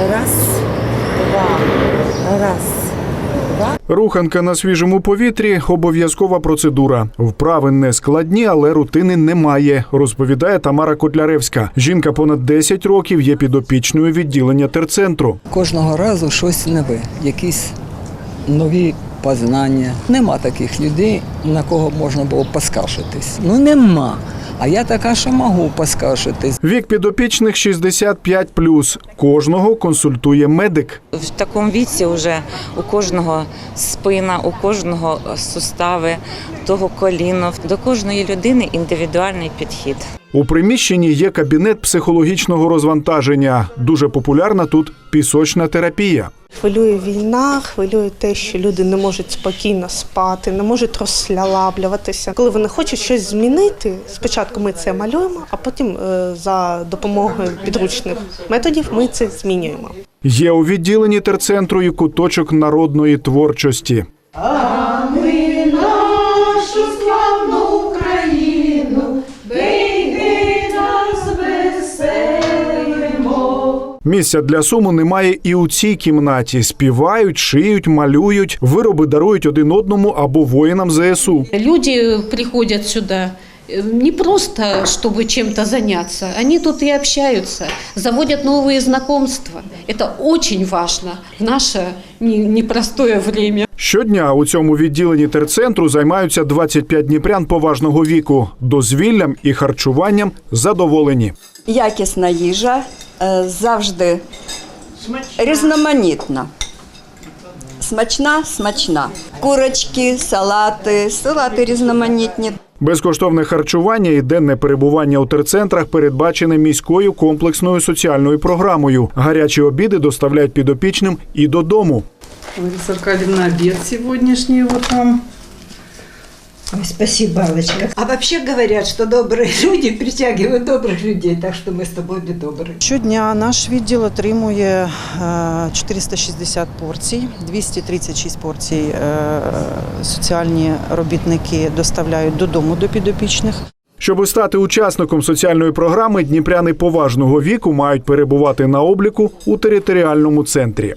Раз, два, раз. Руханка на свіжому повітрі обов'язкова процедура. Вправи не складні, але рутини немає, розповідає Тамара Котляревська. Жінка понад 10 років є підопічною відділення терцентру. Кожного разу щось нове, якісь нові познання. Нема таких людей, на кого можна було поскаржитись. Ну нема. А я така, що можу поскаржитись. Вік підопічних 65+. Кожного консультує медик. В такому віці вже у кожного спина, у кожного сустави, того коліно. До кожної людини індивідуальний підхід. У приміщенні є кабінет психологічного розвантаження. Дуже популярна тут пісочна терапія. Хвилює війна, хвилює те, що люди не можуть спокійно спати, не можуть розслаблюватися. Коли вони хочуть щось змінити, спочатку ми це малюємо, а потім е, за допомогою підручних методів ми це змінюємо. Є у відділенні терцентру і куточок народної творчості. Місця для суму немає і у цій кімнаті. Співають, шиють, малюють, вироби дарують один одному або воїнам ЗСУ. Люди приходят сюда э, не просто, чтобы чем-то заняться. Они тут и общаются, заводят новые знакомства. Это очень важно в наше не- непростое время. Щодня у цьому відділенні терцентру займаються 25 дніпрян поважного віку. Дозвіллям і харчуванням задоволені. якісна їжа, е, завжди різноманітна. Смачна, смачна. Курочки, салати, салати різноманітні. Безкоштовне харчування і денне перебування у терцентрах передбачене міською комплексною соціальною програмою. Гарячі обіди доставляють підопічним і додому. Лариса Аркадьевна, обед сегодняшний вот вам. Ой, спасибо, Аллочка. А вообще говорят, что добрые люди притягивают добрых людей, так что мы с тобой не добрые. Щодня наш відділ отримує е, 460 порцій, 236 порцій е, соціальні робітники доставляють додому до підопічних. Щоби стати учасником соціальної програми, дніпряни поважного віку мають перебувати на обліку у територіальному центрі.